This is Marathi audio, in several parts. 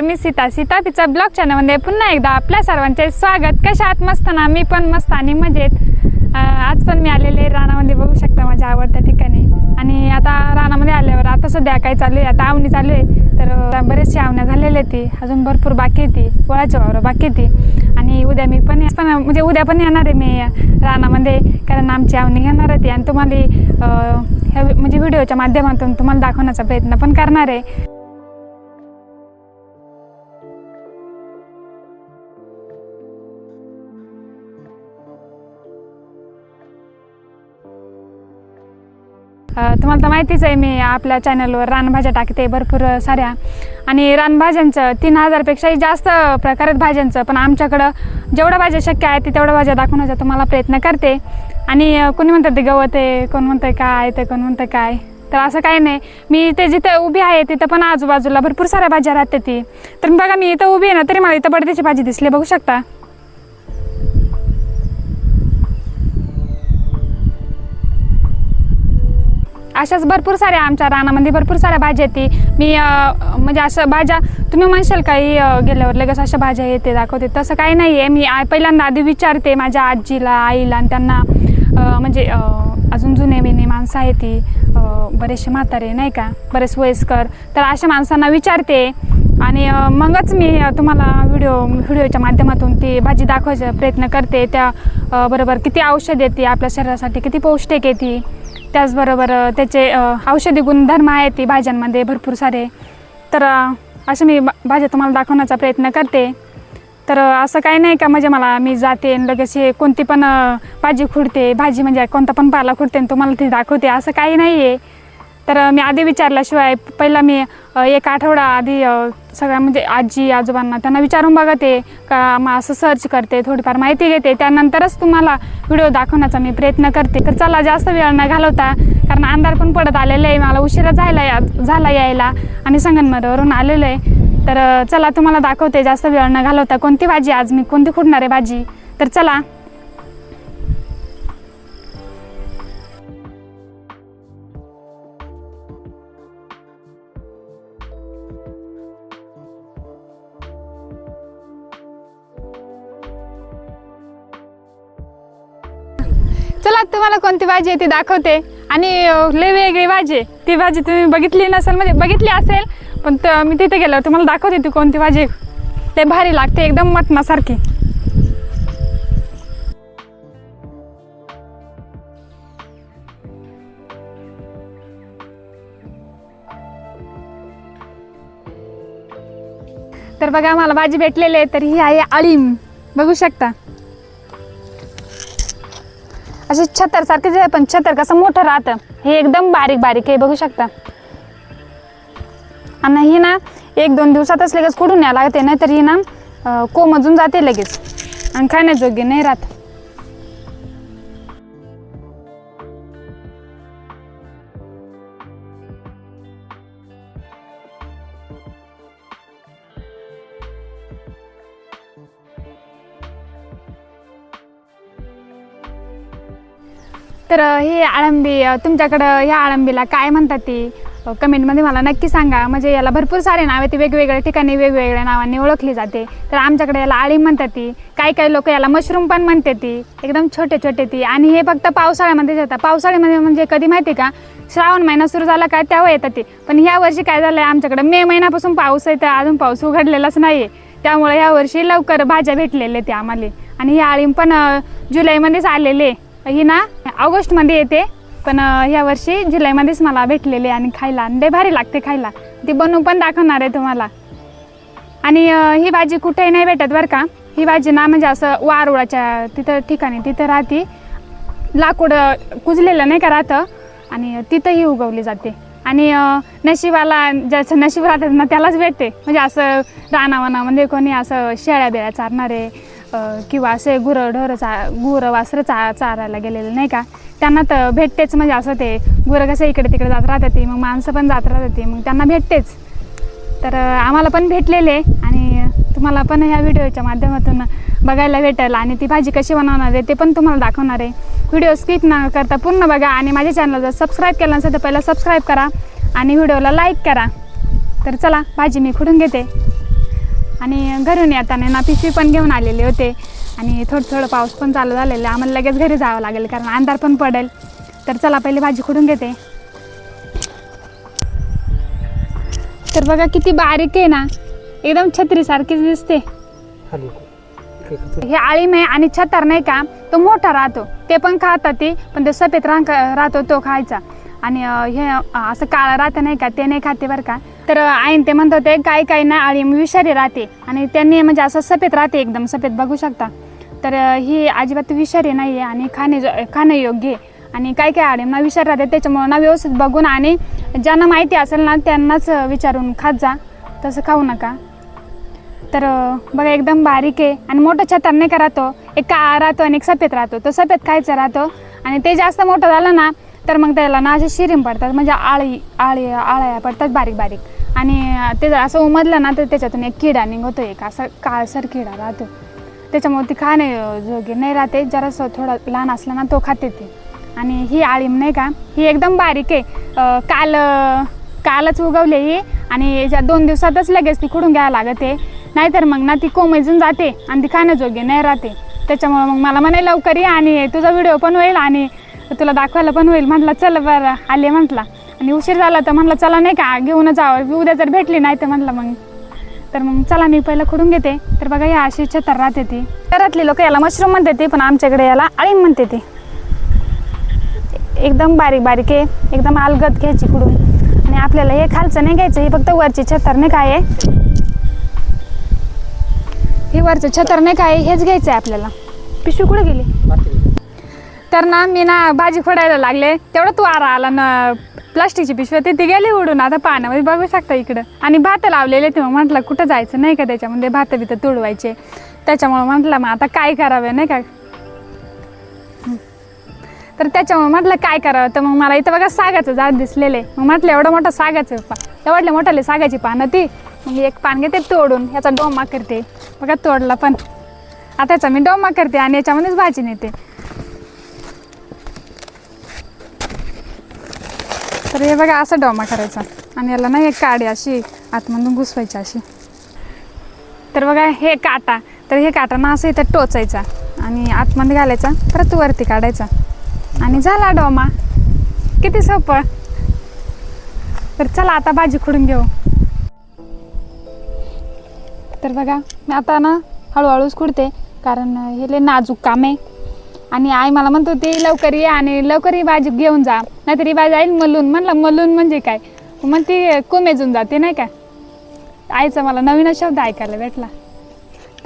नमस्कार मी सीता. सीता तिचा ब्लॉग चॅनलमध्ये पुन्हा एकदा आपल्या सर्वांचे स्वागत. कशा आहात? मस्त ना? मी पण मस्त आणि मजेत. आज पण मी आलेले रानामध्ये. बघू शकता माझ्या आवडत्या ठिकाणी. आणि आता रानामध्ये आल्यावर आता सध्या काय चालू आहे? आता आवणी चालू आहे. तर बरेचशी बरेचसे आवण्या झालेल्या ती. अजून भरपूर बाकी होती वळाची वावर बाकी होती आणि उद्या मी पण पण म्हणजे उद्या पण येणार आहे मी रानामध्ये. कारण आमची आवणी घेणार आहे ती. आणि तुम्हाला ह्या म्हणजे व्हिडिओच्या माध्यमातून तुम्हाला दाखवण्याचा प्रयत्न पण करणार आहे. तुम्हाला तर माहितीच आहे मी आपल्या चॅनलवर रानभाज्या टाकते भरपूर साऱ्या. आणि रानभाज्यांचं तीन हजारपेक्षाही जास्त प्रकार आहेत भाज्यांचं पण आमच्याकडं जेवढ्या भाज्या शक्य आहे ते तेवढ्या भाज्या दाखवण्याचा तुम्हाला प्रयत्न करते. आणि कोणी म्हणतात ते गवत आहे कोण म्हणतं काय ते कोण म्हणतं काय. तर असं काही नाही. मी ते जिथं उभी आहे तिथं पण आजूबाजूला भरपूर साऱ्या भाज्या राहते ती. तर बघा मी इथं उभी आहे ना तरी मला इथं बडद्याची भाजी दिसली बघू शकता? अशाच भरपूर साऱ्या आमच्या रानामध्ये भरपूर साऱ्या भाज्या येते मी म्हणजे असं भाज्या तुम्ही म्हणशाल काही गेल्यावर लगेच अशा भाज्या येते दाखवते. तसं काही नाही आहे. मी पहिल्यांदा आधी विचारते माझ्या आजीला आईला आणि त्यांना म्हणजे अजून जुने बिने माणसं आहेत ती. बरेचसे म्हातारे नाही का? बरेच वयस्कर. तर अशा माणसांना विचारते आणि मगच मी तुम्हाला व्हिडिओ व्हिडिओच्या माध्यमातून ती भाजी दाखवायचा प्रयत्न करते. त्या बरोबर किती औषध येते आपल्या शरीरासाठी किती पौष्टिक येते त्याचबरोबर त्याचे औषधी गुणधर्म आहेत ती भाज्यांमध्ये भरपूर सारे. तर असं मी भाज्या तुम्हाला दाखवण्याचा प्रयत्न करते. तर असं काही नाही का म्हणजे मला मी जाते आणि लगेच हे कोणती पण भाजी खुडते. भाजी म्हणजे कोणता पण पाला खुडते आणि तुम्हाला ती दाखवते. असं काही नाही आहे तर मी आधी विचारल्याशिवाय पहिला मी एक आठवडा आधी सगळ्या म्हणजे आजी आजोबांना त्यांना विचारून बघते का मग असं सर्च करते थोडीफार माहिती घेते. त्यानंतरच तुम्हाला व्हिडिओ दाखवण्याचा मी प्रयत्न करते. तर चला जास्त वेळ न घालवता कारण अंधार पण पडत आलेलं आहे मला उशिरा जायला या झाला यायला आणि संगनमरवरून आलेलं आहे. तर चला तुम्हाला दाखवते जास्त वेळ न घालवता. कोणती भाजी आज? मी कोणती खुडणार आहे भाजी? तर चला चला तुम्हाला कोणती भाजी आहे ती दाखवते. आणि लई लय वेगळी भाजी आहे. ती भाजी तुम्ही बघितली नसेल म्हणजे बघितली असेल पण तर मी तिथे गेल्यावर तुम्हाला दाखवते ती कोणती भाजी ते लय भारी लागते एकदम मटणासारखी. तर बघा मला भाजी भेटलेली आहे तर ही आहे अळीम. बघू शकता. असे छतर सारखेच आहे पण छतर कसं मोठं राहतं. हे एकदम बारीक बारीक आहे बघू शकता. आणि ही ना एक दोन दिवसातच लगेच कुठून यायला लागते नाही तर ही ना कोमजून जाते लगेच. आणि खाण्याजोगे नाही राहत. तर हे ही आळंबी तुमच्याकडं ह्या आळंबीला काय म्हणतात ती? कमेंटमध्ये मला नक्की सांगा. म्हणजे याला भरपूर सारे नाव ती वेगवेगळ्या ठिकाणी वेगवेगळ्या नावांनी ओळखली जाते. तर आमच्याकडे याला आळी म्हणतात ती. काही काही लोक याला मशरूम पण म्हणते ती. एकदम छोटे छोटे ती. आणि हे फक्त पावसाळ्यामध्येच येतात. पावसाळ्यामध्ये म्हणजे कधी माहिती का? श्रावण महिना सुरू झाला का त्यावर येतात ते. पण ह्या वर्षी काय झालं आहे आमच्याकडे मे महिन्यापासून पाऊस आहे. तर अजून पाऊस उघडलेलाच नाही आहे त्यामुळे ह्या वर्षी लवकर भाज्या भेटलेल्या ते आम्हाला. आणि ही आळीम पण जुलैमध्येच आलेले ही ना ऑगस्टमध्ये येते पण ह्या वर्षी जुलैमध्येच मला भेटलेले आणि खायला. आणि लय भारी लागते खायला. ती बनवून पण दाखवणार आहे तुम्हाला. आणि ही भाजी कुठेही नाही भेटत बरं का. ही भाजी ना म्हणजे असं वारुळाच्या तिथं ठिकाणी तिथं राहते. लाकूड कुजलेलं नाही का राहतं. आणि तिथंही उगवली जाते. आणि नशिबाला ज्याचं नशीब राहतात ना त्यालाच भेटते. म्हणजे असं रानावाना म्हणजे कोणी असं शेळ्या बिळ्या चारणारे किंवा असे गुरंढोरं चा गुरं वासरं चा चारायला गेलेले नाही का? त्यांना तर भेटतेच म्हणजे असं ते गुरं कसं इकडे तिकडे जात राहतात ते मग माणसं पण जात राहतात ते मग त्यांना भेटतेच. तर आम्हाला पण भेटलेले आणि तुम्हाला पण ह्या व्हिडिओच्या माध्यमातून बघायला भेटेल आणि ती भाजी कशी बनवणार आहे ते पण तुम्हाला दाखवणार आहे. व्हिडिओ स्किप न करता पूर्ण बघा आणि माझ्या चॅनल जर सबस्क्राईब केलं नसेल तर पहिला सबस्क्राईब करा आणि व्हिडिओला लाईक करा. तर चला भाजी मी खुडून घेते. आणि घरून येताना ना पिशवी पण घेऊन आलेले होते. आणि थोडं थोडं पाऊस पण चालू झालेला. आहे. आम्हाला लगेच घरी जावं लागेल कारण अंधार पण पडेल. तर चला पहिले भाजी खुडून घेते. तर बघा किती बारीक आहे ना. एकदम छत्रीसारखीच दिसते. हे आळीम आहे आणि छतार नाही का तो मोठा राहतो. ते पण खातात ते पण ते सफेद रंग राहतो तो खायचा. आणि हे असं काळं राहतं नाही का ते नाही खाते बरं का. तर आईन ते म्हणत होते काय काय ना आळीम विषारी राहते. आणि त्यांनी म्हणजे असं सफेद राहते एकदम सफेद बघू शकता. तर ही अजिबात विषारी नाही आहे आणि खाणे खाण्यायोग्य आहे. आणि काय काही आळीमना विषारी राहते त्याच्यामुळं ना व्यवस्थित बघून आणि ज्यांना माहिती असेल ना त्यांनाच विचारून खात जा. तसं खाऊ नका. तर बघा एकदम बारीक आहे. आणि मोठं छतार नाही का राहतो? एक काळा राहतो आणि एक सफेद राहतो. तो सफेद खायचा राहतो. आणि ते जास्त मोठं झालं ना तर मग त्याला ना असे शिरीम पडतात. म्हणजे आळी आळी आळ्या पडतात बारीक बारीक. आणि ते जर असं उमदलं ना तर त्याच्यातून एक किडा निघतो एक. असा काळसर किडा राहतो त्याच्यामुळे ती खाणे जोगे नाही राहते जरासं थोडा लहान असलं ना तो खाते ते. आणि ही आळीम नाही का ही एकदम बारीक आहे. काल कालच उगवली ही आणि याच्या दोन दिवसातच लगेच ती खुडून घ्यायला लागते. नाहीतर मग ना ती कोमेजून जाते आणि ती खाण्याजोगी नाही राहते त्याच्यामुळं मग मला म्हणे लवकर ये आणि तुझा व्हिडिओ पण होईल आणि तुला दाखवायला पण होईल. म्हटलं चल बरं. आले म्हटला. आणि उशीर झाला तर म्हटलं चला नाही का घेऊन जावं. उद्या जर भेटली नाही तर म्हटलं मग. तर मग चला मी पहिलं खुडून घेते. तर बघा या अशी छतर राहते ती. घरातली लोक याला मशरूम म्हणते ती पण आमच्याकडे याला अळीम म्हणते ती. एकदम बारीक बारीक आहे एकदम अलगद घ्यायची खुडून. आणि आपल्याला हे खालचं नाही घ्यायचं हे फक्त वरची छतर नाही काय आहे हे वरचं छतर नाही काय हेच घ्यायचं आहे आपल्याला. पिशवी कुठे गेली. तर ना मी ना भाजी खोडायला लागले. तेवढं तू आरा आला ना प्लास्टिकची पिशव्या ते ती गेली उडून. आता पाण्यामध्ये बघू शकता इकडं. आणि भात लावलेले ते मग म्हटलं कुठं जायचं? नाही का त्याच्यामध्ये भात बित तुडवायचे. त्याच्यामुळं म्हटलं मग आता काय करावं? नाही का? तर त्याच्यामुळे म्हटलं काय करावं? तर मग मला इथं बघा सागाचं झाड दिसलेले मग म्हटलं एवढं मोठं सागाचं पा एवढले मोठाले सागाची पानं ती. मग एक पान घेते तोडून. याचा डोमा करते. बघा तोडला पण. आता याचा मी डोमा करते आणि याच्यामध्येच भाजी नेते. तर हे बघा असं डोमा करायचा. आणि याला ना एक काडी अशी आतमधून घुसवायची अशी. तर बघा हे काटा. तर हे काटा ना असं इथं टोचायचा आणि आतमध्ये घालायचा परत वरती काढायचा. आणि झाला डोमा. किती सोपं. तर चला आता भाजी खुडून घेऊ. तर बघा मी आता ना हळूहळूच खुडते कारण हे लय नाजूक काम आहे. आणि आई मला म्हणत होती लवकर ये आणि लवकर ही भाजी घेऊन जा नाहीतर ही भाजी जाईल मलून. म्हणलं मलून म्हणजे काय? मग ती कोमेजून जाते नाही का? आईचा मला नवीन शब्द ऐकायला भेटला.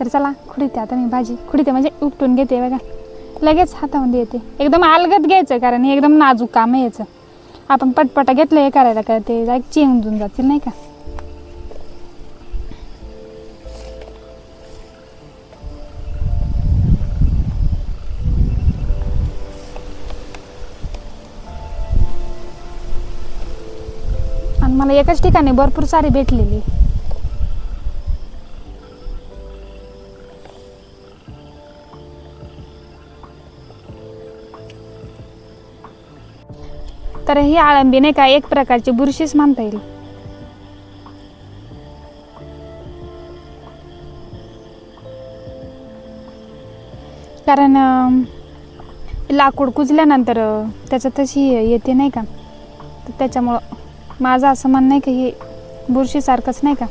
तर चला खुडीते आता मी भाजी. खुडीते म्हणजे उपटून घेते बघा. लगेच हातामध्ये येते एकदम अलगत घ्यायचं कारण हे एकदम नाजूक काम आहे याचं. आपण पटपटा घेतलं हे करायला का ते जाय चेंजून जातील नाही का? मला एकाच ठिकाणी भरपूर सारी भेटलेली. तर ही आळंबी नाही का एक प्रकारची बुरशीच म्हणता येईल. कारण लाकूड कुजल्यानंतर त्याचं त्याच्यात तशी येते नाही का? तर त्याच्यामुळं माझं असं म्हणणं आहे की हे बुरशीसारखंच नाही का?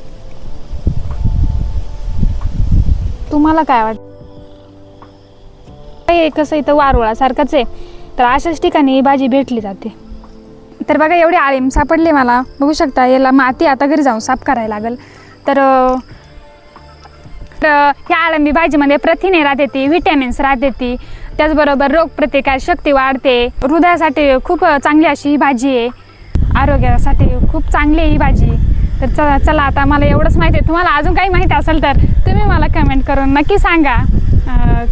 तुम्हाला काय वाटतं? कसं इथं वारुळासारखंच आहे. तर अशाच ठिकाणी ही भाजी भेटली जाते. तर बघा एवढी आळीम सापडली मला. बघू शकता याला माती आता घरी जाऊन साफ करायला लागेल. तर तर ह्या आळंबी भाजीमध्ये प्रथिने राहते ती व्हिटॅमिन्स राहते ती त्याचबरोबर रोगप्रतिकार शक्ती वाढते. हृदयासाठी खूप चांगली अशी ही भाजी आहे. आरोग्यासाठी खूप चांगली आहे ही भाजी. तर चला चला आता मला एवढंच माहिती आहे. तुम्हाला अजून काही माहिती असेल तर तुम्ही मला कमेंट करून नक्की सांगा.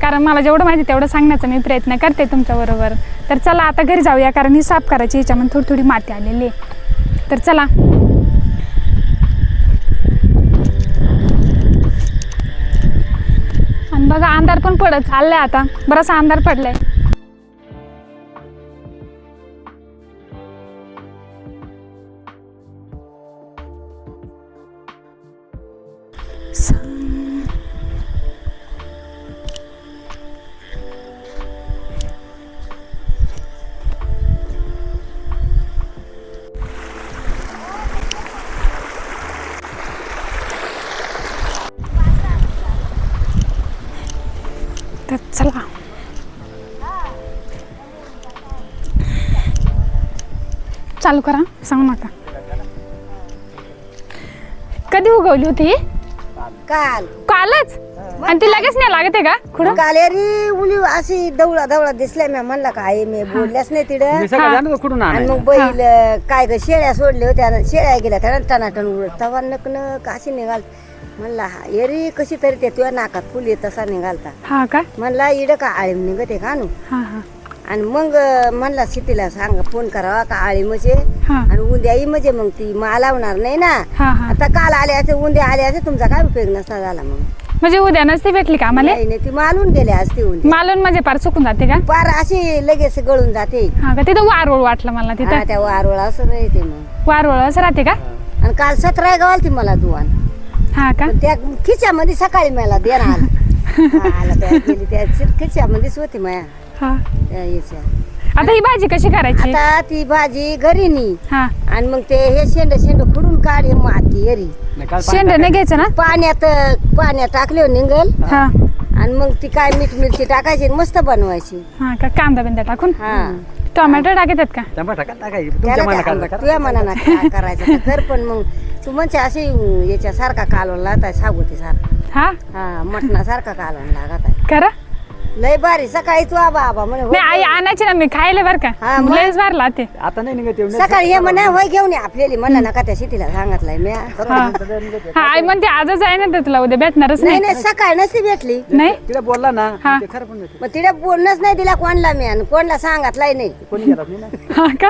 कारण मला जेवढं माहिती तेवढं सांगण्याचा मी प्रयत्न करते तुमच्याबरोबर. तर चला आता घरी जाऊया कारण ही साफ करायची ह्याच्यामध्ये थोडी थोडी माती आलेली आहे. तर चला. आणि बघा अंधार पण पडत चाललाय आता. बराचसा अंधार पडलाय. चालू करा सांगू नका. कधी उगवली होती ही? काल. कालच? आणि ती लगेच नाही लागत आहे का? कुठं कालेरी उली अशी दवळा दवळा दिसल्या मी म्हणलं काय मी बोलल्याच नाही तिड. मी सगळं जाणतो कुठून आणि आणायचं मग बैल काय ग शेळ्या सोडल्या होत्या आणि शेळ्या गेल्या त्या टनाटन उडत. तवा नक नक अशी निघाल. म्हणला हा एरी कशी तरी ते तुझ्या नाकात फुल येत तसा निघालता. हा का? म्हणला इड का आळीम निघते का नू हा हा. आणि मग म्हणला सिटीला सांग फोन करावा का आळी म्हणजे आणि उद्या ही म्हणजे मग ती मा लावणार नाही ना. आता काल आले असे उद्या आले असे तुमचा काय उपयोग नसता झाला मग? म्हणजे उद्या नसती भेटली का आम्हाला? नाही नाही, ती मालून गेले असते मालून म्हणजे पार चुकून जाते का? पार अशी लगेच गळून जाते. हा का तिथं वारोळ वाटलं मला हा, तिथं त्या वारोळा असं राहते मग. वारोळ असं राहते का? आणि काल सतरा गावाल ती मला दुवान. हा का? पण त्या खिच्यामध्ये सकाळी मला देणार. आला त्या गेली त्या खि- खिच्यामध्येच होती माया. हा. याच्या आता ही भाजी कशी करायची? आता ती भाजी घरी नी हा. आणि मग ते हे शेंड शेंड खुडून काढ हे माती नाही, काल शेंड नाही घ्यायचं ना? पाण्यात पाण्यात टाकले निघल हा. आणि मग ती काय मीठ मिरची टाकायची आणि मस्त बनवायची. हा का कांदा बिंदा टाकून? हा. टोमॅटो टाकतात का? टमाटा टाकायची त्याला तुमच्या ते मनात आंबट, तुझ्या मनानं काय करायचं ते कर पण मग तू म्हणजे अशी याच्या सारखा कालवण लागत सागोती सारखा हा? हा मटणासारखा कालवण लागत आहे करा. लय बारी सकाळी तू आबा आबा म्हणे होय. नाही आई आणायची ना मी खायला बरं हा, का मग? लयच भरला ते आता नाही निघत एवढं. सकाळी हे म्हणा होय घेऊन ये. आपल्याला म्हणा नका त्या शेतीला सांगितलंय मी हा. हा. आई म्हणते आजच आहे ना ते तुला उद्या भेटणारच नाही नाही. नाही सकाळी नसती भेटली. नाही? तिला बोलला ना हा. ते खरं पण नाही. मग तिला बोलणंच नाही दिला कोणला मी आणि कोणला सांगितलाय नाही. कोणी गेला नाही ना? हा का?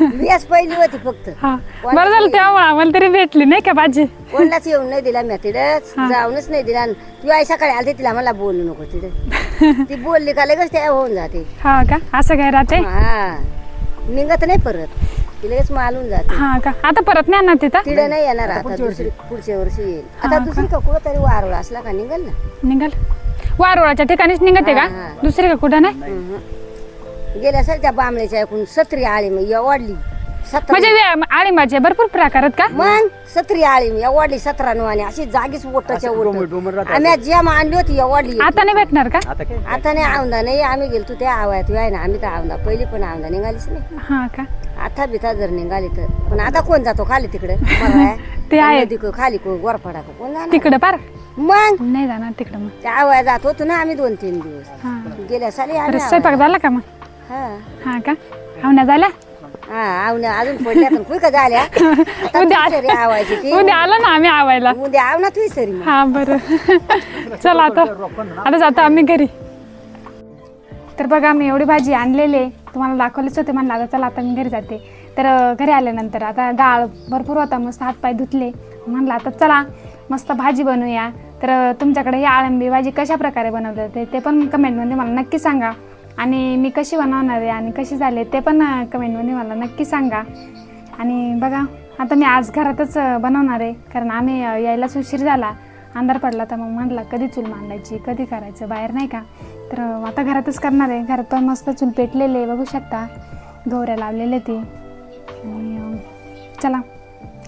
मीच पहिली होती फक्त. हा. बरं झालं तेव्हा आम्हाला तरी भेटली नाही का भाजी? कोणलाच येऊन नाही दिला मी तिडच जाऊनच नाही दिला. आणि ती आई सकाळी आलती तिला मला बोलू नको तिथे. ती बोलली का लगेच त्या होऊन जाते. हा का? असं काय राहते हा. निघत नाही परत. ती लगेच मालून जाते. हा का? आता परत नाही आणणार तिथं? तिला नाही येणार आता दुसरी पुढच्या वर्षी येईल. आता दुसरी का कुठं तरी वारवळ असला का निघल ना. निघाल. वारोळाच्या ठिकाणीच निघते का? हा, हा. दुसरी का कुठं नाही. गेल्या असेल त्या बांबळीच्या ऐकून सत्री आळी मग या वाढली सतरा म्हणजे वे- आळिंबाचे भरपूर प्रकार आहेत का? मग? सत्री आळी वाढली सतरा नवाने अशी जागीच ओटाच्या डोंगर- ओट डोंगर राहतात. आम्ही जेम आणली होती या वाढली आता नाही भेटणार का? आता काय? आता नाही आवदा नाही आम्ही गेलतो त्या आवायात आहे ना आम्ही तर आवदा पहिली पण आवदा निघालीच नाही. हा का? आता बिता जर निघाली तर. पण आता कोण जातो? खाली तिकडे? ते आहे. खाली को गोरफडा का कोण जाणार? तिकडं पार? मग? नाही जाणार तिकडं मग. त्या आवाया जात होतो ना आम्ही दोन तीन दिवस. हा. गेल्या साली आम्ही स्वयंपाक झाला का मग? हा. हा का? आवण्या झाल्या हा अजून का झाल्या. आता उद्या तू सरी आवायची ती. उद्या आलो ना आम्ही आवायला. उद्या आव ना तू सरी मग. हा बरं. चला आता. आता जातो आम्ही घरी. तर बघा मी एवढी भाजी आणलेली तुम्हाला दाखवलेच होते म्हणलं अगं चला आता मी घरी जाते. तर अं, घरी आल्यानंतर आता गाळ भरपूर होता मस्त हातपाय धुतले. म्हणलं आता चला मस्त भाजी बनवूया. तर अं, तुमच्याकडे ही आळंबी भाजी कशा प्रकारे बनवली जाते ते पण कमेंटमध्ये मला नक्की सांगा. आणि मी कशी बनवणार आहे आणि कशी झाले ते पण कमेंटमध्ये मला नक्की सांगा. आणि बघा आता मी आज घरातच बनवणार आहे. कारण आम्ही यायलाच उशीर झाला. अंधार पडला तर मग म्हटलं कधी चूल मांडायची कधी करायचं बाहेर नाही का? तर आता घरातच करणार आहे. घरात पण मस्त चूल पेटलेले बघू शकता. गौऱ्या लावलेले ते. आणि चला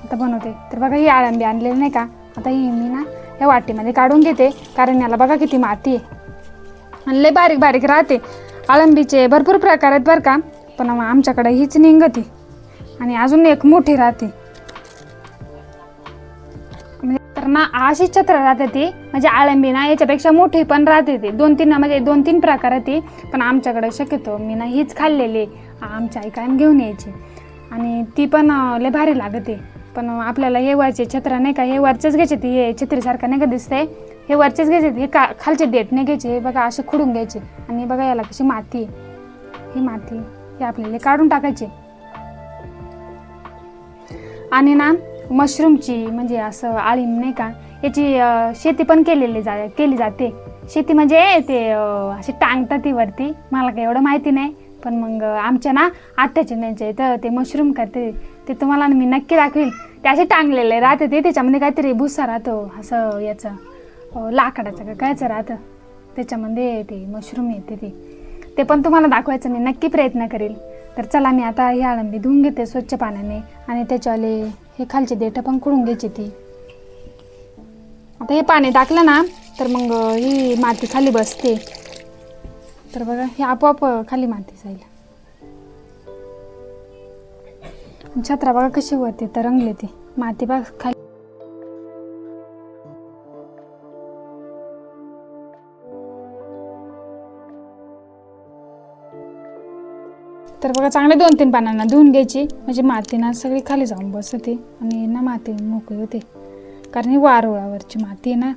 आता बनवते. तर बघा ही आळंबी आणलेली नाही का? आता ही मी ना या वाटीमध्ये काढून घेते. कारण याला बघा किती माती आहे. आणि लय बारीक बारीक राहते. आळंबीचे भरपूर प्रकार आहेत बरं का पण आमच्याकडे हीच निघते आणि अजून एक मोठी राहते. म्हणजे तर ना अशी छत्र राहते ती म्हणजे आळंबी ना याच्यापेक्षा मोठी पण राहते ती. दोन तीन म्हणजे दोन तीन प्रकार आहे ती पण आमच्याकडे शक्यतो मी ना हीच खाल्लेली आहे. आमच्या आई कायम घेऊन यायची. आणि ती पण लय भारी लागते. पण आपल्याला हे वरचे छत्र नाही का हे वरचेच घ्यायचे ती हे छत्रीसारखं नाही का दिसतंय? हे वरचेच घ्यायचे हे का खालचे देठ नाही घ्यायचे. हे बघा असे खुडून घ्यायचे. आणि बघा याला कशी माती आहे. ही माती हे आपल्याला काढून टाकायची. आणि ना मशरूमची म्हणजे असं आळीम नाही का याची शेती पण केलेली जा केली जाते. शेती म्हणजे ते अशी टांगतात ती वरती. मला काही एवढं माहिती नाही. पण मग आमच्या ना आत्याच्या त्यांच्या इथं ते मशरूम करते. ते तुम्हाला ना मी नक्की दाखवेल ते असे टांगलेले राहते ते. त्याच्यामध्ये काहीतरी भुसा राहतो असं याचं. अं, लाकडाचं का? कायचं राहतं त्याच्यामध्ये ते मशरूम येते ते. ते पण तुम्हाला दाखवायचं मी नक्की प्रयत्न करेल. तर चला मी आता ही आळंबी धुवून घेते स्वच्छ पाण्याने. आणि त्याच्यावाले हे खालचे देठं पण खुडून घ्यायची ती. आता हे पाणी टाकलं ना तर मग ही माती खाली बसते. तर बघा हे आपोआप खाली माती जाईल. छत्रा बघा कशी होते तर रंगले ती. माती बघ खाली. तर बघा चांगले दोन तीन पानांना धुवून घ्यायची. म्हणजे माती ना सगळी खाली जाऊन बसते आणि ना माती मोकळी होते. कारण ही वारुळावरची माती आहे ना.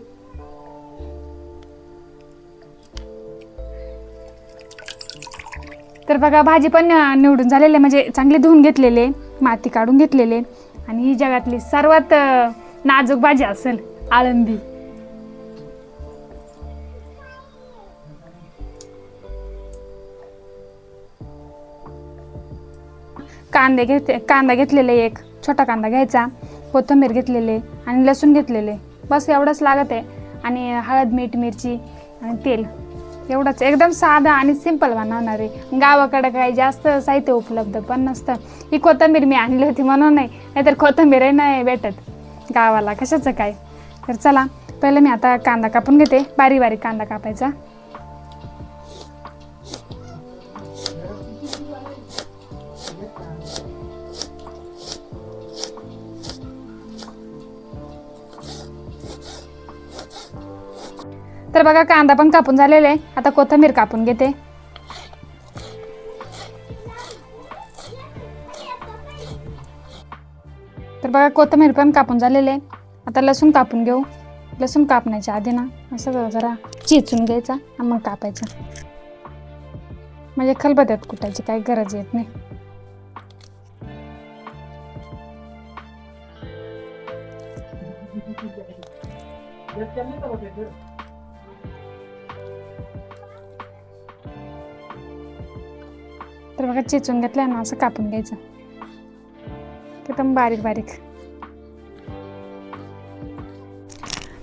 तर बघा भाजी पण निवडून झालेले म्हणजे चांगले धुवून घेतलेले माती काढून घेतलेले आणि ही जगातली सर्वात नाजूक भाजी असेल आळंदी कांदे घेते कांदा घेतलेले एक छोटा कांदा घ्यायचा कोथिंबीर घेतलेले आणि लसूण घेतलेले. बस एवढंच लागत आहे. आणि हळद मीठ मिरची आणि तेल. एवढंच. एकदम साधा आणि सिंपल बनवणार आहे. गावाकडं काही जास्त साहित्य उपलब्ध पण नसतं. ही कोथिंबीर मी आणली होती म्हणून नाही नाहीतर कोथिंबीरही नाही भेटत गावाला. कशाचं काय? तर चला पहिलं मी आता कांदा कापून घेते. बारीक बारीक कांदा कापायचा. तर बघा कांदा पण कापून झालेला आहे. आता कोथंबीर कापून घेते. तर बघा कोथंबीर पण कापून झालेले आहे. आता लसूण कापून घेऊ. लसूण कापण्याच्या आधी ना असं जरा चिचून घ्यायचा आणि मग कापायचा. म्हणजे खलबत्यात कुटायची काही गरज येत नाही. तर बघा चेचून घेतलं ना असं कापून घ्यायचं. एकदम बारीक बारीक.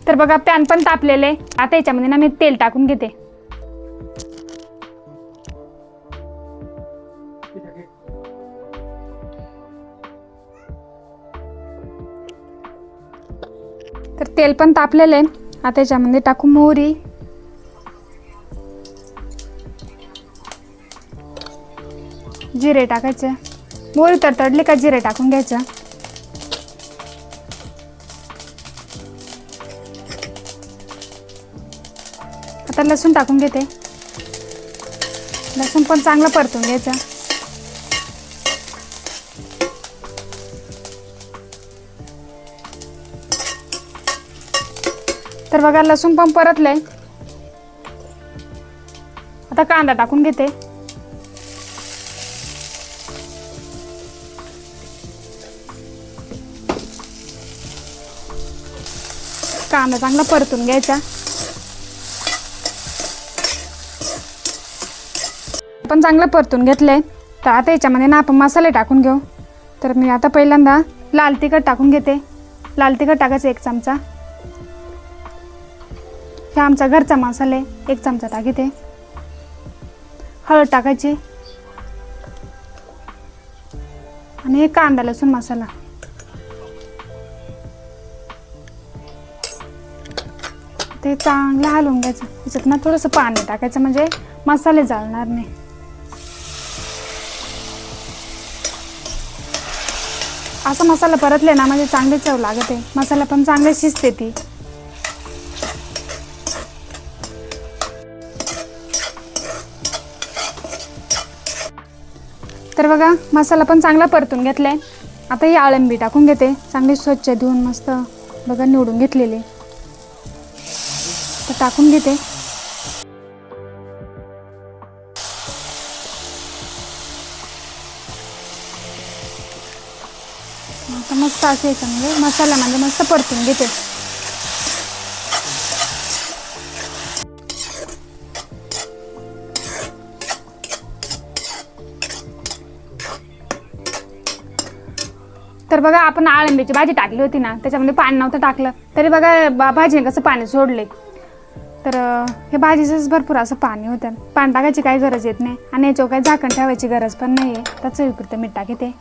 तर बघा पॅन पण तापलेले आता याच्यामध्ये ना मी तेल टाकून घेते. तर तेल पण तापलेलं आहे. आता याच्यामध्ये टाकू मोहरी. जिरे टाकायचे. मोहरी तडतडली का जिरे टाकून घ्यायचं? आता लसूण टाकून घेते. लसूण पण चांगलं परतून घ्यायचं. तर बघा लसूण पण परतलंय. आता कांदा टाकून घेते. कांदा चांगला परतून घ्यायचा. पण चांगलं परतून घेतलंय. तर आता याच्यामध्ये ना आपण मसाले टाकून घेऊ. तर मी आता पहिल्यांदा लाल तिखट टाकून घेते. लाल तिखट टाकायचं एक चमचा. हे आमचा घरचा मसाला आहे एक चमचा टाकते. हळद टाकायची. आणि हे कांदा लसूण मसाला. ते चांगलं हलवून घ्यायचं. त्याच्यात ना थोडंसं पाणी टाकायचं म्हणजे मसाले जाळणार नाही. असं मसाला परतले ना म्हणजे चांगली चव लागत. आहे मसाला पण चांगले शिजते ती. तर बघा मसाला पण चांगला परतून घेतलाय. आता ही आळंबी टाकून घेते. चांगली स्वच्छ धुवून मस्त बघा निवडून घेतलेली. टाकून घेते. आता मस्त असे म्हणजे मसाला म्हणजे मस्त परतून घेते. तर बघा आपण आळंबीची भाजी टाकली होती ना त्याच्यामध्ये पाणी नव्हतं टाकलं. तरी बघा भाजीने कसं पाणी सोडले तर हे भाजीचंच भरपूर असं पाणी होतं. पाणी टाकायची काही गरज येत नाही. आणि याच्यावर काही झाकण ठेवायची गरज पण नाही आहे तर चवीपुरतं मीठ टाकते.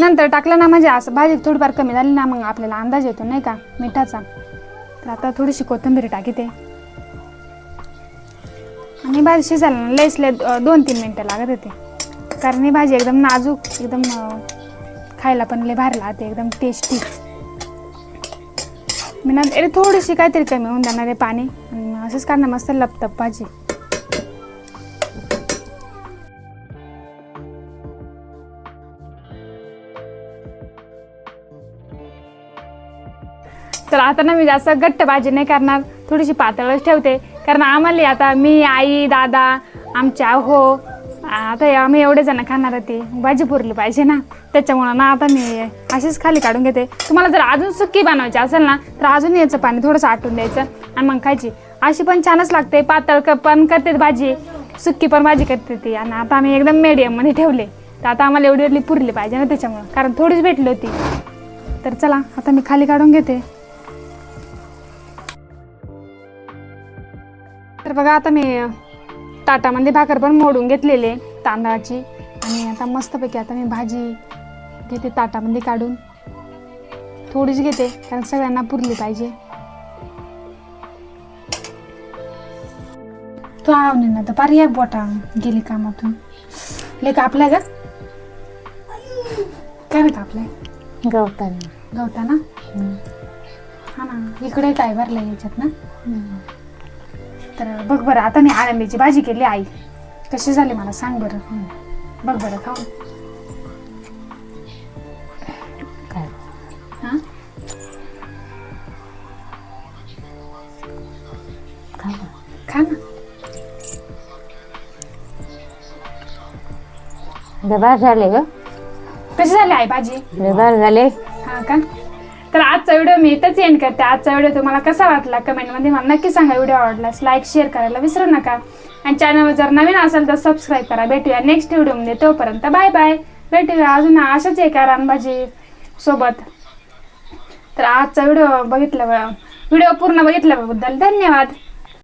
नंतर टाकलं ना म्हणजे असं भाजी थोडीफार कमी झाली ना मग आपल्याला अंदाज येतो नाही का मिठाचा. तर आता थोडीशी कोथिंबीर टाकते. आणि भाजी शिजायला ना लयच लय दोन तीन मिनटं लागत होते. कारण ही भाजी एकदम नाजूक एकदम खायला पण लय भारी लागते. एकदम टेस्टी मी ना अरे थोडीशी काहीतरी कमी होऊन जाणार आहे पाणी. आणि मग असंच करणार मस्त लपतप भाजी तर आता ना मी जास्त घट्ट भाजी नाही करणार थोडीशी पातळच ठेवते. कारण आम्हाला आता मी आई दादा आमच्या हो आता आम्ही एवढे जण खाणार ते. भाजी पुरली पाहिजे ना. त्याच्यामुळं ना आता मी अशीच खाली काढून घेते. तुम्हाला जर अजून सुक्की बनवायची असेल ना तर अजून याचं पाणी थोडंसं आटून द्यायचं आणि मग खायची. अशी पण छानच लागते. पातळ क- पण करते भाजी. सुक्की पण भाजी करते ती. आणि आता आम्ही एकदम मीडियममध्ये ठेवले. तर आता आम्हाला एवढी एवढी पुरली पाहिजे ना त्याच्यामुळं. कारण थोडीच भेटली होती. तर चला आता मी खाली काढून घेते. तर बघा आता मी ताटामध्ये भाकर पण मोडून घेतलेली तांदळाची. आणि आता मस्तपैकी आता मी भाजी घेते ताटामध्ये काढून. थोडीच घेते कारण सगळ्यांना पुरली पाहिजे. तो आवने ना तर पारी या बोटा गेली कामातून. ले कापलाय का काय रे कापलाय? गवताना. गवता ना हा ना इकडे काय भरलं याच्यात ना? तर बघ बरं आता मी आळंबीची भाजी केली आई. कशी झाली मला सांग बरं. बघ बरं खाऊन. काय? हा? खा ना. झाले ग. कशी झाली आई भाजी? डबा झाले. हा का? तर आजचा व्हिडिओ मी इथंच एंड करते. आजचा व्हिडिओ तुम्हाला कसा वाटला कमेंटमध्ये मला नक्की सांगा. व्हिडिओ आवडलास लाईक शेअर करायला विसरू नका. आणि चॅनलवर जर नवीन असेल तर सबस्क्राईब करा. भेटूया नेक्स्ट व्हिडिओमध्ये तोपर्यंत बाय बाय भेटूया अजून अशाच एका रानभाजी सोबत. तर आजचा व्हिडिओ बघितल्या व्हिडिओ पूर्ण बघितल्याबद्दल धन्यवाद.